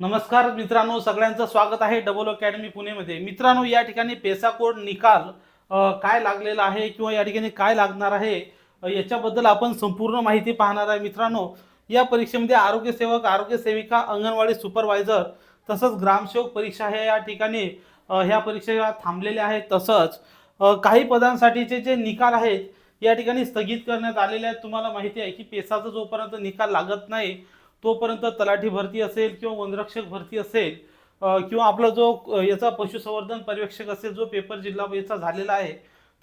नमस्कार मित्रांनो सगळ्यांचं स्वागत आहे डबल अकॅडमी पुणेमध्ये. मित्रांनो या ठिकाणी पेसा कोड निकाल काय लागलेला आहे किंवा या ठिकाणी काय लागणार आहे याच्याबद्दल आपण संपूर्ण माहिती पाहणार आहे. मित्रांनो या परीक्षेमध्ये आरोग्य सेवक आरोग्य सेविका अंगणवाडी सुपरवायझर तसंच ग्रामसेवक परीक्षा हे या ठिकाणी ह्या परीक्षा थांबलेल्या आहेत. तसंच काही पदांसाठीचे जे निकाल आहेत या ठिकाणी स्थगित करण्यात आलेले आहेत. तुम्हाला माहिती आहे की पेसाचा जोपर्यंत निकाल लागत नाही तोपर्यंत तलाठी भरती असेल किंवा वनरक्षक भरती असेल किंवा आपला जो याचा पशुसंवर्धन पर्यवेक्षक असेल जो पेपर जिल्हा याचा झालेला आहे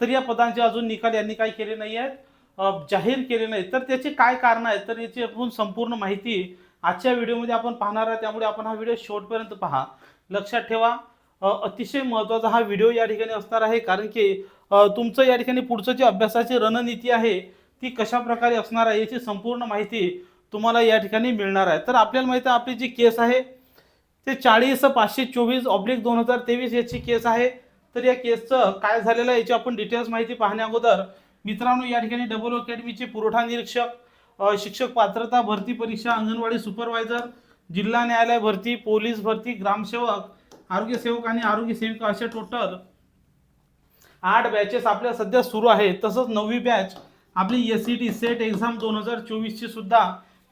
तर या पदांचे अजून निकाल यांनी काय केले नाही आहेत जाहीर केले नाहीत तर त्याचे काय कारण आहेत? तर याची आपण संपूर्ण माहिती आजच्या व्हिडिओमध्ये आपण पाहणार आहे त्यामुळे आपण हा व्हिडिओ शेवटपर्यंत पहा. लक्षात ठेवा अतिशय महत्त्वाचा हा व्हिडिओ या ठिकाणी असणार आहे कारण की तुमचं या ठिकाणी पुढचं जे अभ्यासाची रणनीती आहे ती कशा प्रकारे असणार आहे याची संपूर्ण माहिती तुम्हाला या ठिकाणी मिळणार आहे. तर आपल्याला माहिती आहे आपली जी केस आहे ते चाळीस पाचशे चोवीस ऑब्लिक दोन हजार तेवीस याची केस आहे. तर या केसचं काय झालेलं आहे याची आपण डिटेल्स माहिती पाहण्या अगोदर. मित्रांनो या ठिकाणी डबल अकॅडमीचे पुरवठा निरीक्षक शिक्षक पात्रता भरती परीक्षा अंगणवाडी सुपरवायझर जिल्हा न्यायालय भरती पोलीस भरती ग्रामसेवक आरोग्य सेवक आणि आरोग्य सेविका असे टोटल आठ बॅचेस आपल्या सध्या सुरू आहेत तसंच नववी बॅच आपली S C T SET exam दोन हजार चोवीसची सुद्धा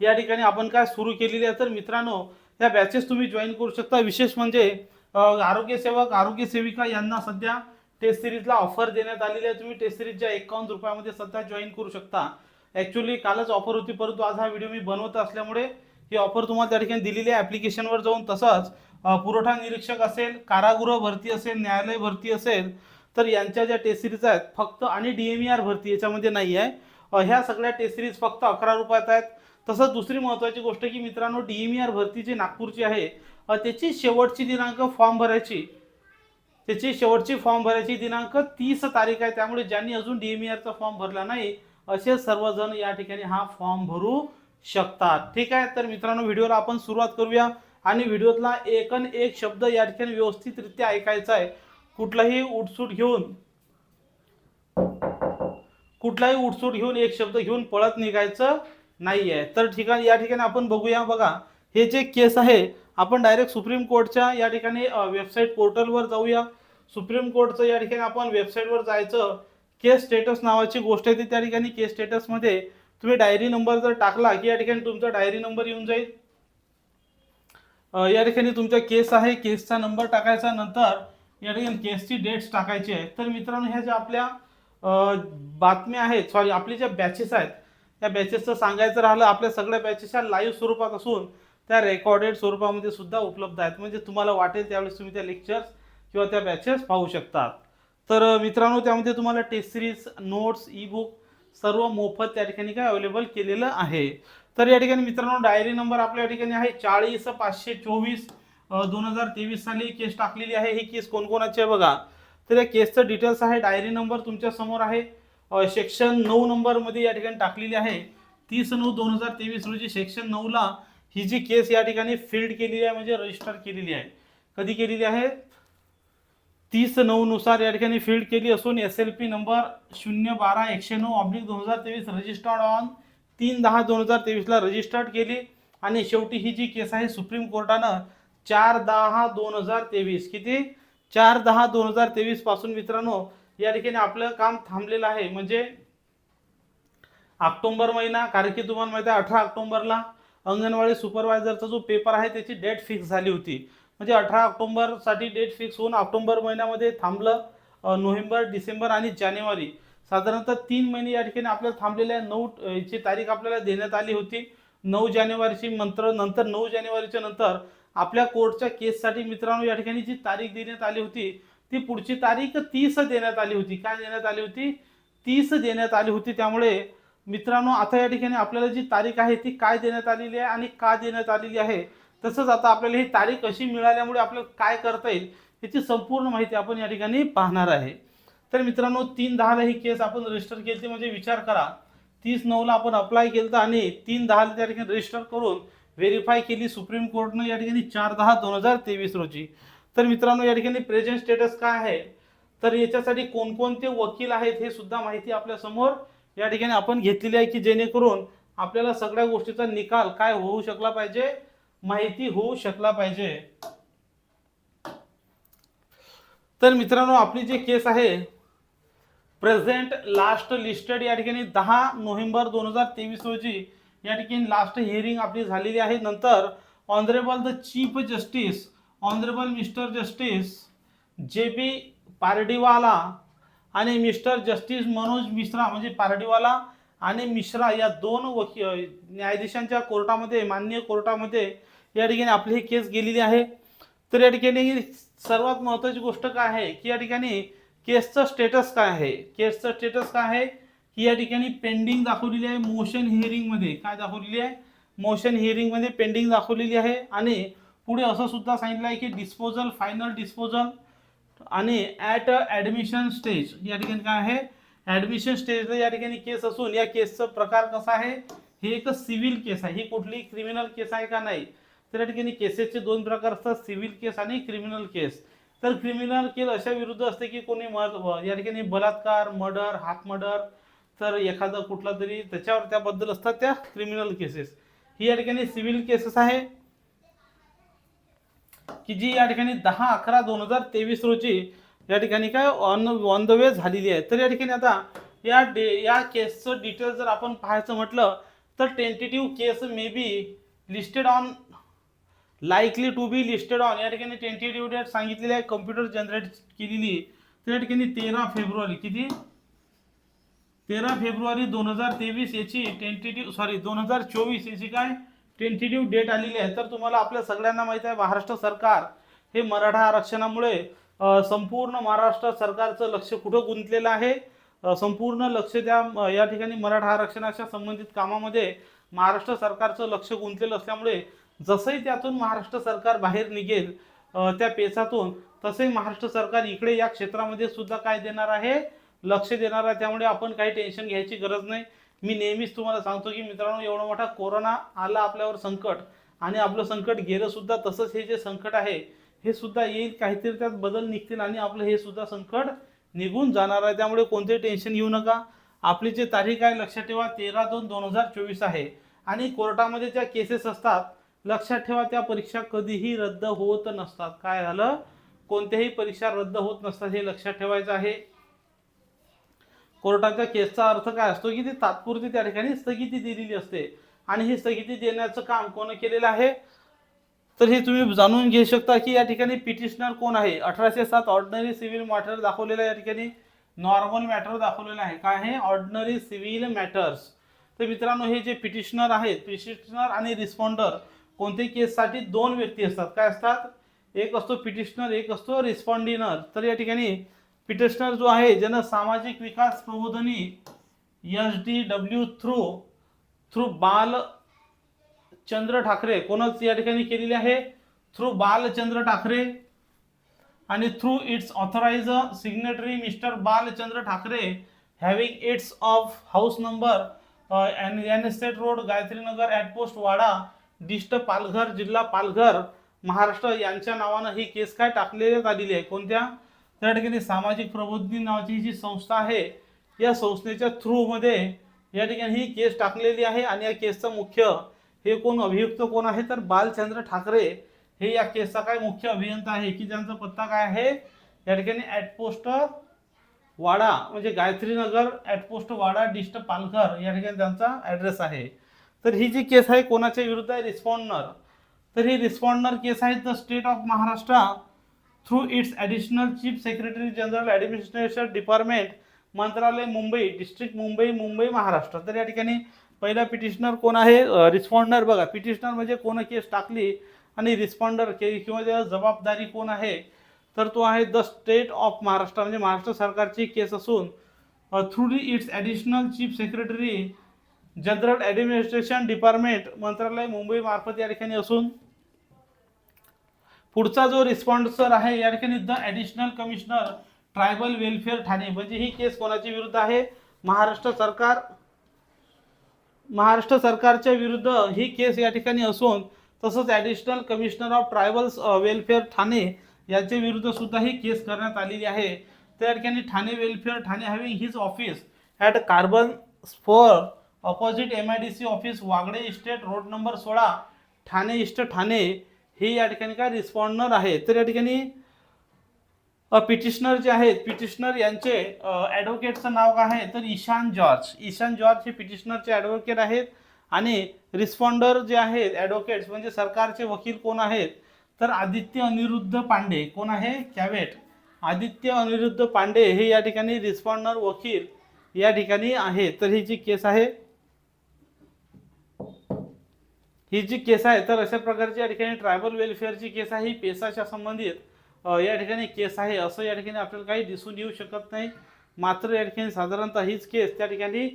या ठिकाणी आपण काय सुरू केलेली आहे तर मित्रांनो या बॅचेस तुम्ही जॉईन करू शकता. विशेष म्हणजे आरोग्यसेवक आरोग्यसेविका सेविका यांना सध्या टेस्ट सिरीजला ऑफर देण्यात आलेली आहे. तुम्ही टेस्ट सिरीजच्या एकावन्न रुपयामध्ये सध्या जॉईन करू शकता. ॲक्च्युली कालच ऑफर होती परंतु आज हा व्हिडिओ मी बनवत असल्यामुळे ही ऑफर तुम्हाला त्या ठिकाणी दिलेली आहे. ॲप्लिकेशनवर जाऊन तसंच पुरवठा निरीक्षक असेल कारागृह भरती असेल न्यायालय भरती असेल तर यांच्या ज्या टेस्ट सिरीज आहेत फक्त आणि डी एम ई आर भरती याच्यामध्ये नाही आहे ह्या सगळ्या टेस्ट सिरीज फक्त अकरा रुपयात आहेत. तसंच दुसरी महत्त्वाची गोष्ट की मित्रांनो डी एम आर भरती जी नागपूरची आहे त्याची शेवटची दिनांक फॉर्म भरायची. त्याची शेवटची फॉर्म भरायची दिनांक तीस तारीख आहे. त्यामुळे ज्यांनी अजून डी एम आरचा फॉर्म भरला नाही असे सर्वजण या ठिकाणी हा फॉर्म भरू शकतात. ठीक आहे? तर मित्रांनो व्हिडिओला आपण सुरुवात करूया. आणि व्हिडिओतला एकन एक शब्द या ठिकाणी व्यवस्थितरित्या ऐकायचा आहे. कुठलाही उठसूट घेऊन कुठलाही उठसूट घेऊन एक शब्द घेऊन पळत निघायचं. नाही आहे तर ठिकाणी या ठिकाणी आपण बघूया बघा. हे जे केस आहे आपण डायरेक्ट सुप्रीम कोर्टच्या या ठिकाणी वेबसाईट पोर्टलवर जाऊया. सुप्रीम कोर्टचं या ठिकाणी आपण वेबसाईटवर जायचं. केस स्टेटस नावाची गोष्ट आहे ती त्या ठिकाणी केस स्टेटसमध्ये तुम्ही डायरी नंबर जर टाकला की या ठिकाणी तुमचा डायरी नंबर येऊन जाईल. या ठिकाणी तुमचा केस आहे केसचा नंबर टाकायचा नंतर या ठिकाणी केसची डेट्स टाकायची आहे. तर मित्रांनो ह्या ज्या आपल्या बातम्या आहेत सॉरी आपली ज्या बॅचेस आहेत त्या बॅचेसचं सांगायचं राहिलं आपल्या सगळ्या बॅचेसच्या लाईव्ह स्वरूपात असून त्या रेकॉर्डेड स्वरूपामध्ये सुद्धा उपलब्ध आहेत. म्हणजे तुम्हाला वाटेल त्यावेळेस तुम्ही त्या लेक्चर्स किंवा त्या बॅचेस पाहू शकतात. तर मित्रांनो त्यामध्ये तुम्हाला test series notes ebook सर्व मोफत त्या ठिकाणी काय अवेलेबल केलेलं आहे. तर या ठिकाणी मित्रांनो डायरी नंबर आपल्या या ठिकाणी आहे चाळीस पाचशे चोवीस दोन हजार तेवीस साली केस टाकलेली आहे. ही केस कोणकोणाची आहे बघा. तर या केसचं डिटेल्स आहे डायरी नंबर तुमच्यासमोर आहे. सेक्शन नऊ नंबरमध्ये या ठिकाणी टाकलेली आहे. तीस नऊ दोन हजार तेवीस रोजी सेक्शन नऊला ही जी केस या ठिकाणी फिल्ड केलेली आहे म्हणजे रजिस्टर केलेली आहे. कधी केलेली आहे? तीस नऊनुसार या ठिकाणी फील्ड केली असून एस एल पी नंबर शून्य बारा एकशे नऊ ऑब्लिक दोन हजार तेवीस रजिस्टर्ड ऑन तीन दहा दोन हजार तेवीसला रजिस्टर्ड केली. आणि शेवटी ही जी केस आहे सुप्रीम कोर्टानं चार दहा दोन हजार तेवीस. किती? चार दहा दोन हजार तेवीसपासून मित्रांनो या ठिकाणी आपलं काम थांबलेलं आहे. म्हणजे ऑक्टोंबर महिना कारण की तुम्हाला माहिती आहे अठरा ऑक्टोंबरला अंगणवाडी सुपरवायझरचा जो पेपर आहे त्याची डेट फिक्स झाली होती. म्हणजे अठरा ऑक्टोबरसाठी डेट फिक्स होऊन ऑक्टोंबर महिन्यामध्ये थांबलं नोव्हेंबर डिसेंबर आणि जानेवारी. साधारणतः तीन महिने या ठिकाणी आपल्याला थांबलेल्या नऊ ची तारीख आपल्याला देण्यात आली होती. नऊ जानेवारीची मंत्र नंतर नऊ जानेवारीच्या नंतर आपल्या कोर्टच्या केससाठी मित्रांनो या ठिकाणी जी तारीख देण्यात आली होती ती पुढची तारीख तीस देण्यात आली होती. काय देण्यात आली होती? तीस देण्यात आली होती. त्यामुळे मित्रांनो आता या ठिकाणी आपल्याला जी तारीख आहे ती काय देण्यात आलेली आहे आणि का देण्यात आलेली आहे? तसंच आता आपल्याला ही तारीख कशी मिळाल्यामुळे आपल्याला काय करता येईल याची संपूर्ण माहिती आपण या ठिकाणी पाहणार आहे. तर मित्रांनो तीन दहाला ही केस आपण रजिस्टर केली म्हणजे विचार करा. तीस नऊला आपण अप्लाय केलं आणि तीन दहाला त्या ठिकाणी रजिस्टर करून व्हेरीफाय केली सुप्रीम कोर्टनं या ठिकाणी चार दहा दोन हजार तेवीस रोजी. तर मित्रांनो या ठिकाणी प्रेझेंट स्टेटस काय आहे? तर याच्यासाठी कोणकोणते वकील आहेत हे सुद्धा माहिती आपल्यासमोर या ठिकाणी आपण घेतलेली आहे की जेणेकरून आपल्याला सगळ्या गोष्टीचा निकाल काय होऊ शकला पाहिजे माहिती होऊ शकला पाहिजे. तर मित्रांनो आपली जी केस आहे प्रेझेंट लास्ट लिस्टेड या ठिकाणी दहा नोव्हेंबर दोन हजार तेवीस रोजी या ठिकाणी लास्ट हिअरिंग आपली झालेली आहे. नंतर honourable the chief justice honourable mister justice J B Pardiwala आणि मिस्टर जस्टिस मनोज मिश्रा म्हणजे पारडीवाला आणि मिश्रा या दोन वकी न्यायाधीशांच्या कोर्टामध्ये माननीय कोर्टामध्ये या ठिकाणी आपली ही केस गेलेली आहे. तर या ठिकाणी सर्वात महत्त्वाची गोष्ट काय आहे की या ठिकाणी केसचं स्टेटस काय आहे? केसचं स्टेटस काय आहे की या ठिकाणी पेंडिंग दाखवलेली आहे मोशन हिअरिंगमध्ये. काय दाखवलेली आहे? मोशन हिअरिंगमध्ये पेंडिंग दाखवलेली आहे आणि पुढे असं सुद्धा सांगितलं आहे की डिस्पोजल फायनल डिस्पोजल आणि ॲट ॲडमिशन स्टेज या ठिकाणी काय आहे? ॲडमिशन स्टेजला या ठिकाणी केस असून या केसचा प्रकार कसा आहे? हे एक सिव्हिल केस आहे. ही कुठली क्रिमिनल केस आहे का नाही? तर या ठिकाणी केसेसचे दोन प्रकार असतात. सिव्हिल केस आणि क्रिमिनल केस तर क्रिमिनल केस अशा विरुद्ध असते की कोणी मर या ठिकाणी बलात्कार मर्डर हाफ मर्डर तर एखादा कुठला तरी त्याच्यावर त्याबद्दल असतात त्या क्रिमिनल केसेस ही या ठिकाणी सिव्हिल केसेस आहे. की जी या ठिकाणी दहा अकरा दोन हजार तेवीस रोजी या ठिकाणी काय ऑन ऑन द वे झालेली आहे. तर या ठिकाणी आता या डे या केसचं डिटेल जर आपण पाहायचं म्हटलं तर tentative case may be listed on likely to be listed on या ठिकाणी टेंटेटिव्ह डेट सांगितलेली आहे कम्प्युटर जनरेट केलेली. तर या ठिकाणी तेरा फेब्रुवारी किती? तेरा फेब्रुवारी दोन हजार तेवीस याची टेंटेटिव्ह सॉरी दोन हजार चोवीस याची काय? टेंटेटिव्ह डेट आलेली आहे. तर तुम्हाला आपल्या सगळ्यांना माहीत आहे महाराष्ट्र सरकार हे मराठा आरक्षणामुळे संपूर्ण महाराष्ट्र सरकारचं लक्ष कुठं गुंतलेलं आहे? संपूर्ण लक्ष त्या या ठिकाणी मराठा आरक्षणाच्या संबंधित कामामध्ये महाराष्ट्र सरकारचं लक्ष गुंतलेलं असल्यामुळे जसंही त्यातून महाराष्ट्र सरकार बाहेर निघेल त्या पेचातून तसंही महाराष्ट्र सरकार इकडे या क्षेत्रामध्ये सुद्धा काय देणार आहे? लक्ष देणार आहे. त्यामुळे आपण काही टेन्शन घ्यायची गरज नाही. मी नेहमीच तुम्हाला सांगतो की मित्रांनो एवढा मोठा कोरोना आला आपल्यावर संकट आणि आपलं संकट गेलं सुद्धा तसंच हे जे संकट आहे हे सुद्धा येईल काहीतरी त्यात बदल निघतील आणि आपलं हे सुद्धा संकट निघून जाणार आहे. त्यामुळे कोणते टेन्शन घेऊ नका. आपली जे तारीख आहे लक्षात ठेवा तेरा दोन दोन हजार चोवीस आहे. आणि कोर्टामध्ये ज्या केसेस असतात लक्षात ठेवा त्या परीक्षा कधीही रद्द होत नसतात. काय झालं? कोणत्याही परीक्षा रद्द होत नसतात हे लक्षात ठेवायचं आहे. कोर्टाच्या केसचा अर्थ काय असतो की ती तात्पुरती त्या ठिकाणी स्थगिती दिलेली असते. आणि ही स्थगिती देण्याचं काम कोण केलेलं आहे? तर हे तुम्ही जाणून घेऊ शकता की या ठिकाणी पिटिशनर कोण आहे? अठराशे सात ऑर्डिनरी सिव्हिल मॅटर दाखवलेलं या ठिकाणी नॉर्मल मॅटर दाखवलेलं आहे. काय आहे? ऑर्डिनरी सिव्हिल मॅटर्स तर मित्रांनो हे जे पिटिशनर आहेत पिटिशनर आणि रिस्पॉन्डर कोणत्याही केससाठी दोन व्यक्ती असतात? काय असतात? एक असतो पिटिशनर एक असतो रिस्पॉन्डिनर तर या ठिकाणी पिटिशनर जो आहे ज्यानं Samajik Vikas Prabodhini S D W through through Balchandra Thakare कोणच या ठिकाणी केलेली आहे? थ्रू बालचंद्र ठाकरे आणि through its authorised signatory mister Balchandra Thackeray having its of house number N estate road Gayatrinagar at post Wada dist Palghar जिल्हा पालघर महाराष्ट्र यांच्या नावानं ही केस काय टाकलेली आलेली आहे? कोणत्या? त्या ठिकाणी सामाजिक प्रबोधिनी नावाची जी संस्था आहे या संस्थेच्या थ्रूमध्ये या ठिकाणी ही केस टाकलेली आहे आणि या केसचा मुख्य हे कोण अभियुक्त कोण आहे तर बालचंद्र ठाकरे. हे या केसचा काय मुख्य अभियंता आहे की ज्यांचा पत्ता काय आहे या ठिकाणी ॲटपोस्ट वाडा म्हणजे गायत्रीनगर ॲटपोस्ट वाडा डिस्ट पालघर या ठिकाणी त्यांचा ॲड्रेस आहे. तर ही जी केस आहे कोणाच्या विरुद्ध आहे? रिस्पॉन्डर तर ही रिस्पॉन्डर केस आहे the state of Maharashtra through its additional chief secretary general administration department Mantralaya Mumbai district Mumbai Mumbai Maharashtra. तर या ठिकाणी पहिला पिटिशनर कोण आहे? रिस्पॉन्डर बघा. पिटिशनर म्हणजे कोण? केस टाकली आणि रिस्पॉन्डर के किंवा त्याला जबाबदारी कोण आहे? तर तो आहे द स्टेट ऑफ महाराष्ट्र. म्हणजे महाराष्ट्र सरकारची केस असून through its additional chief secretary general administration department Mantralaya Mumbai मार्फत या ठिकाणी असून पुढचा जो रिस्पॉन्सर आहे या ठिकाणी the additional commissioner tribal welfare Thane. म्हणजे ही केस कोणाच्या विरुद्ध आहे? महाराष्ट्र सरकार महाराष्ट्र सरकारच्या विरुद्ध ही केस या ठिकाणी असून तसंच additional commissioner of tribals welfare Thane यांच्या विरुद्ध सुद्धा ही केस करण्यात आलेली आहे. त्या ठिकाणी Thane welfare Thane having his office at carbon स्फोर opposite M I D C office Wagde estate road number सोळा ठाणे इष्ट ठाणे. हे या ठिकाणी काय रिस्पॉन्डर आहे तर या ठिकाणी पिटिशनर जे आहेत पिटिशनर यांचे ॲडव्होकेटचं नाव काय आहे? तर ईशान जॉर्ज. ईशान जॉर्ज हे पिटिशनरचे ॲडव्होकेट आहेत आणि रिस्पॉन्डर जे आहेत ॲडव्होकेट्स म्हणजे सरकारचे वकील कोण आहेत? तर आदित्य अनिरुद्ध पांडे. कोण आहे? कॅवेट आदित्य अनिरुद्ध पांडे हे या ठिकाणी रिस्पॉन्डर वकील या ठिकाणी आहे. तर ही जी केस आहे ही जी केस आहे तर अशा प्रकारची या ठिकाणी ट्रायबल वेलफेअरची केस आहे ही पेसाच्या संबंधित या ठिकाणी केस आहे असं या ठिकाणी आपल्याला काही दिसून येऊ शकत नाही. मात्र या ठिकाणी साधारणतः हीच केस त्या ठिकाणी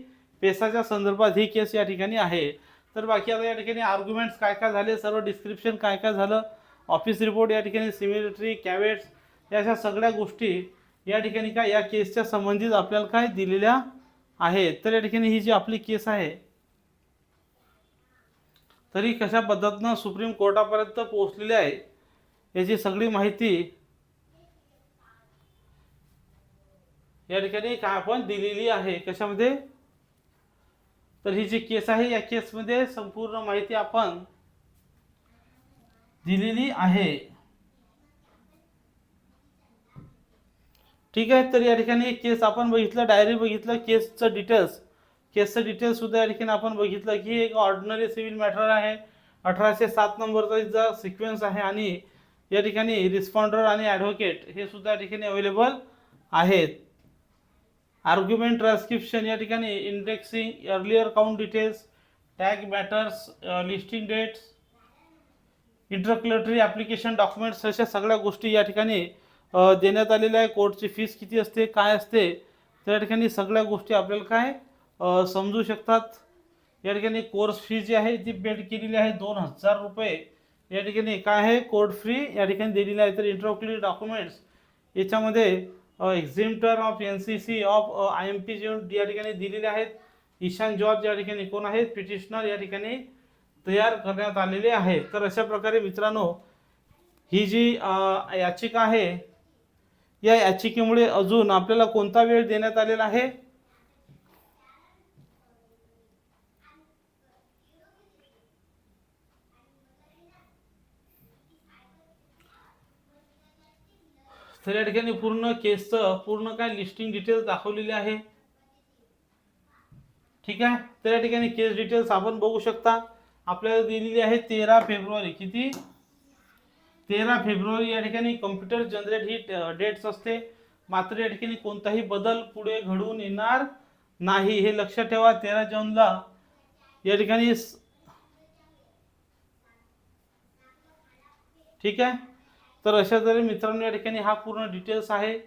पेसाच्या संदर्भात ही केस या ठिकाणी आहे. तर बाकी आता या ठिकाणी आर्ग्युमेंट्स काय काय झाले सर्व डिस्क्रिप्शन काय काय झालं ऑफिस रिपोर्ट या ठिकाणी सिमिलिटरी कॅवेट्स या अशा सगळ्या गोष्टी या ठिकाणी काय या केसच्या संबंधित आपल्याला काय दिलेल्या आहेत. तर या ठिकाणी ही जी आपली केस आहे तरी कशा पद्धतीनं सुप्रीम कोर्टापर्यंत पोहोचलेली आहे याची सगळी माहिती या ठिकाणी का आपण दिलेली आहे कशामध्ये? तर ही जी केस आहे या केसमध्ये संपूर्ण माहिती आपण दिलेली आहे. ठीक आहे तर या ठिकाणी केस आपण बघितलं डायरी बघितलं केसचं डिटेल्स. केसचं डिटेल्स सुद्धा या ठिकाणी आपण बघितलं की एक ऑर्डिनरी सिव्हिल मॅटर आहे. अठराशे सात नंबरचा जो सिक्वेन्स आहे आणि या ठिकाणी रिस्पॉन्डर आणि ॲडव्होकेट हे सुद्धा या ठिकाणी अवेलेबल आहेत. आर्ग्युमेंट ट्रान्स्क्रिप्शन या ठिकाणी indexing earlier count details tag matters listing dates interlocutory application documents अशा सगळ्या गोष्टी या ठिकाणी uh, देण्यात आलेल्या आहे कोर्टची फीस किती असते काय असते त्या ठिकाणी सगळ्या गोष्टी आपल्याला काय समजू शकतात. या ठिकाणी कोर्स फी जी आहे ती पेड केलेली आहे दोन हजार रुपये. या ठिकाणी काय आहे कोर्ट फ्री या ठिकाणी दिलेली आहे तर इंट्रोक्ली डॉक्युमेंट्स याच्यामध्ये exemption of N C C of I M P J या ठिकाणी दिलेले आहेत. ईशान जॉब या ठिकाणी कोण आहेत? पिटिशनर या ठिकाणी तयार करण्यात आलेले आहे तर अशा प्रकारे मित्रांनो ही जी याचिका आहे या याचिकेमुळे अजून आपल्याला कोणता वेळ देण्यात आलेला आहे? तर या ठिकाणी पूर्ण केसचं पूर्ण काय लिस्टिंग डिटेल्स दाखवलेली आहे. ठीक आहे? तर या ठिकाणी केस डिटेल्स आपण बघू शकता. आपल्याला दिलेली आहे तेरा फेब्रुवारी. किती? तेरा फेब्रुवारी या ठिकाणी कम्प्युटर जनरेट ही डेट्स असते. मात्र या ठिकाणी कोणताही बदल पुढे घडून येणार नाही. हे लक्षात ठेवा. तेरा जूनला या ठिकाणी ठीक आहे? तर अशा तऱ्हे मित्रांनो या ठिकाणी हा पूर्ण डिटेल्स आहे.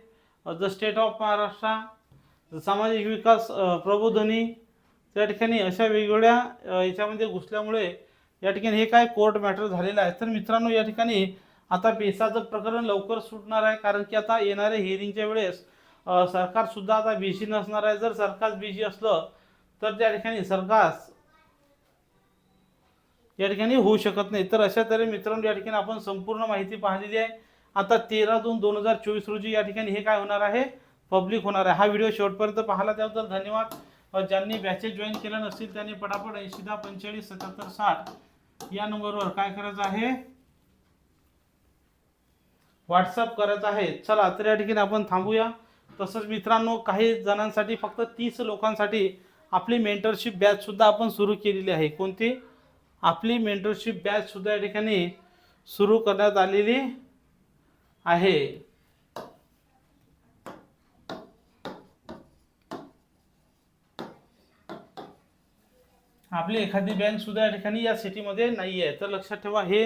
द स्टेट ऑफ महाराष्ट्र सामाजिक विकास प्रबोधनी त्या ठिकाणी अशा वेगवेगळ्या याच्यामध्ये घुसल्यामुळे या ठिकाणी हे काय कोर्ट मॅटर झालेलं आहे. तर मित्रांनो या ठिकाणी आता बेसाचं प्रकरण लवकर सुटणार आहे. कारण की आता येणाऱ्या हिअरिंगच्या वेळेस सरकारसुद्धा आता बिझी नसणार आहे. जर सरकार बिझी असलं तर त्या ठिकाणी सरकार या ठिकाणी होऊ शकत नाही. तर अशा तऱ्हे मित्रांनो या ठिकाणी आपण संपूर्ण माहिती पाहिलेली आहे. आता तेरा दोन दोन हजार चोवीस रोजी या ठिकाणी हे काय होणार आहे? पब्लिक होणार आहे. हा व्हिडिओ शेवटपर्यंत पाहिला त्याबद्दल धन्यवाद. ज्यांनी बॅचेस जॉईन केल्या नसतील त्यांनी पटापट ऐंशी दहा पंचेचाळीस सत्याहत्तर साठ या नंबरवर काय करायचं आहे? व्हॉट्सअप करायचं आहे. चला तर या ठिकाणी आपण थांबूया. तसंच मित्रांनो काही जणांसाठी फक्त तीस लोकांसाठी आपली मेंटरशिप बॅचसुद्धा आपण सुरू केलेली आहे. कोणती? आपली मेंटरशिप बॅच सुद्धा या ठिकाणी सुरू करण्यात आलेली आहे. आपली एखादी बँक सुद्धा या ठिकाणी या सिटीमध्ये नाही आहे. तर लक्षात ठेवा हे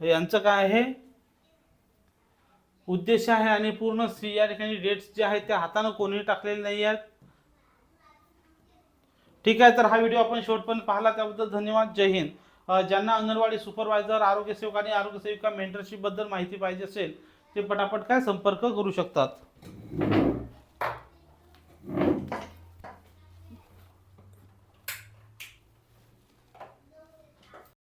यांचं काय आहे? उद्देश आहे आणि पूर्ण सी या ठिकाणी डेट्स जे आहेत त्या हातानं कोणीही टाकलेले नाही आहेत. ठीक आहे तर हा व्हिडिओ आपण शेवटपर्यंत पाहिला. त्याबद्दल धन्यवाद. जय हिंद. ज्यांना अंगणवाडी सुपरवायझर आरोग्य सेवक आणि आरोग्य सेविका मेंटरशिपबद्दल माहिती पाहिजे असेल ते पटापट काय संपर्क करू शकतात?